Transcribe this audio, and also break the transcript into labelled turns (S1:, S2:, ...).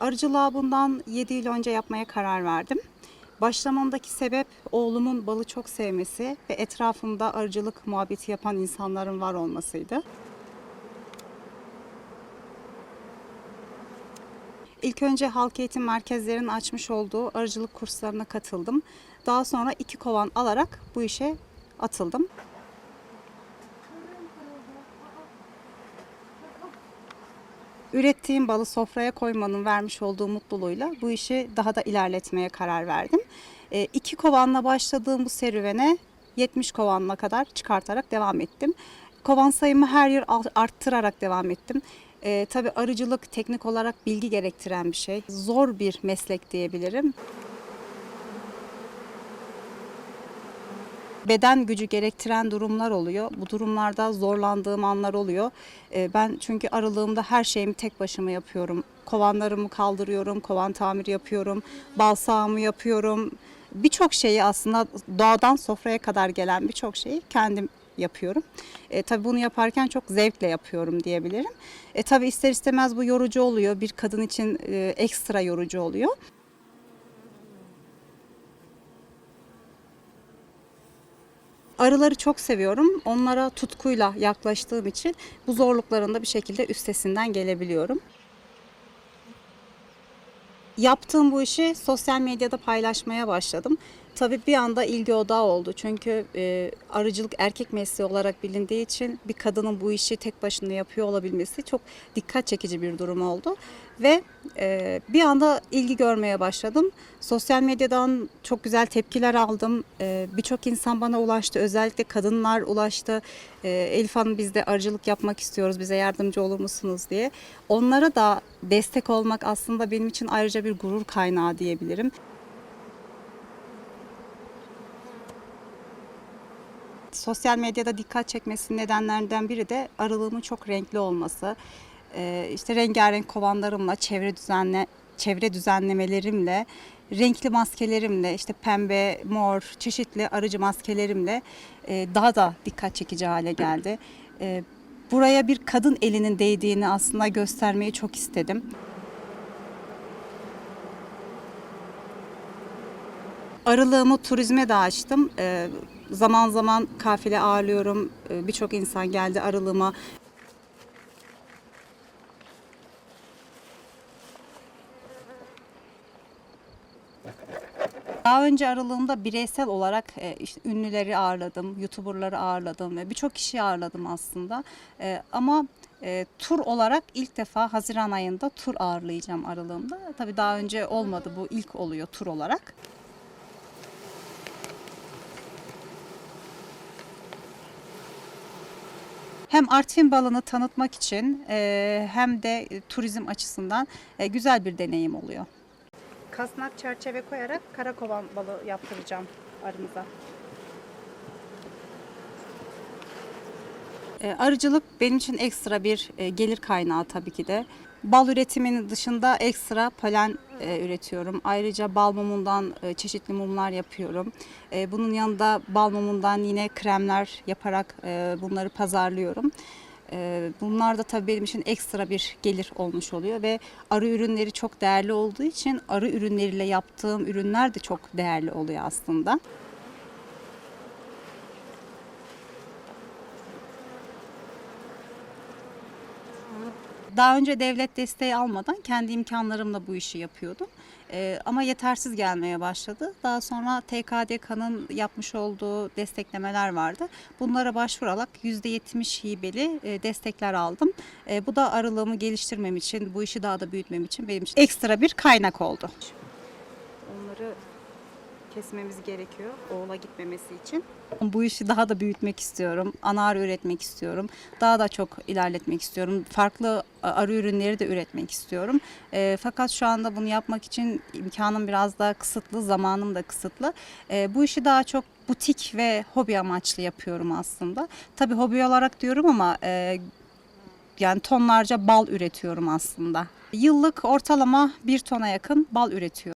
S1: arıcılığa bundan 7 yıl önce yapmaya karar verdim. Başlamamdaki sebep oğlumun balı çok sevmesi ve etrafımda arıcılık muhabbeti yapan insanların var olmasıydı. İlk önce halk eğitim merkezlerinin açmış olduğu arıcılık kurslarına katıldım. Daha sonra iki kovan alarak bu işe atıldım. Ürettiğim balı sofraya koymanın vermiş olduğu mutluluğuyla bu işi daha da ilerletmeye karar verdim. E, iki kovanla başladığım bu serüvene 70 kovanla kadar çıkartarak devam ettim. Kovan sayımı her yıl art- arttırarak devam ettim. E, tabii arıcılık teknik olarak bilgi gerektiren bir şey. Zor bir meslek diyebilirim. Beden gücü gerektiren durumlar oluyor. Bu durumlarda zorlandığım anlar oluyor. Ee, Ben çünkü aralığımda her şeyimi tek başıma yapıyorum. Kovanlarımı kaldırıyorum, kovan tamiri yapıyorum, bal sağımı yapıyorum. Birçok şeyi aslında doğadan sofraya kadar gelen birçok şeyi kendim yapıyorum. E, tabii bunu yaparken çok zevkle yapıyorum diyebilirim. E, tabii ister istemez bu yorucu oluyor. Bir kadın için e, ekstra yorucu oluyor. Arıları çok seviyorum. Onlara tutkuyla yaklaştığım için bu zorlukların da bir şekilde üstesinden gelebiliyorum. Yaptığım bu işi sosyal medyada paylaşmaya başladım. Tabii bir anda ilgi odağı oldu. Çünkü e, arıcılık erkek mesleği olarak bilindiği için bir kadının bu işi tek başına yapıyor olabilmesi çok dikkat çekici bir durum oldu. Ve e, bir anda ilgi görmeye başladım. Sosyal medyadan çok güzel tepkiler aldım. E, Birçok insan bana ulaştı. Özellikle kadınlar ulaştı. E, Elif Hanım biz de arıcılık yapmak istiyoruz. Bize yardımcı olur musunuz diye. Onlara da destek olmak aslında benim için ayrıca bir gurur kaynağı diyebilirim. Sosyal medyada dikkat çekmesinin nedenlerinden biri de aralığımın çok renkli olması. Ee, işte rengarenk kovanlarımla, çevre düzenle çevre düzenlemelerimle, renkli maskelerimle, işte pembe, mor, çeşitli arıcı maskelerimle e, daha da dikkat çekici hale geldi. E, buraya bir kadın elinin değdiğini aslında göstermeyi çok istedim. Arılığımı turizme de açtım. Ee, zaman zaman kafile ağırlıyorum. Ee, Birçok insan geldi arılığıma. Daha önce aralığımda bireysel olarak e, işte ünlüleri ağırladım, youtuberları ağırladım ve birçok kişi ağırladım aslında. E, ama e, tur olarak ilk defa Haziran ayında tur ağırlayacağım aralığımda. Tabii daha önce olmadı bu ilk oluyor tur olarak. Hem Artvin balını tanıtmak için e, hem de e, turizm açısından e, güzel bir deneyim oluyor. Kasnak çerçeve koyarak karakovan balı yaptıracağım arımıza. Arıcılık benim için ekstra bir gelir kaynağı tabii ki de. Bal üretiminin dışında ekstra polen e, üretiyorum. Ayrıca bal mumundan e, çeşitli mumlar yapıyorum. E, bunun yanında bal mumundan yine kremler yaparak e, bunları pazarlıyorum. E, bunlar da tabii benim için ekstra bir gelir olmuş oluyor ve arı ürünleri çok değerli olduğu için arı ürünleriyle yaptığım ürünler de çok değerli oluyor aslında. Daha önce devlet desteği almadan kendi imkanlarımla bu işi yapıyordum. Ee, ama yetersiz gelmeye başladı. Daha sonra TKDK'nın yapmış olduğu desteklemeler vardı. Bunlara başvurarak %70 hibeli e, destekler aldım. E, bu da arılığımı geliştirmem için, bu işi daha da büyütmem için benim için ekstra bir kaynak oldu. Onları kesmemiz gerekiyor oğula gitmemesi için. Bu işi daha da büyütmek istiyorum. Ana arı üretmek istiyorum. Daha da çok ilerletmek istiyorum. Farklı arı ürünleri de üretmek istiyorum. E, fakat şu anda bunu yapmak için imkanım biraz daha kısıtlı, zamanım da kısıtlı. E, bu işi daha çok butik ve hobi amaçlı yapıyorum aslında. Tabii hobi olarak diyorum ama e, yani tonlarca bal üretiyorum aslında. Yıllık ortalama bir tona yakın bal üretiyorum.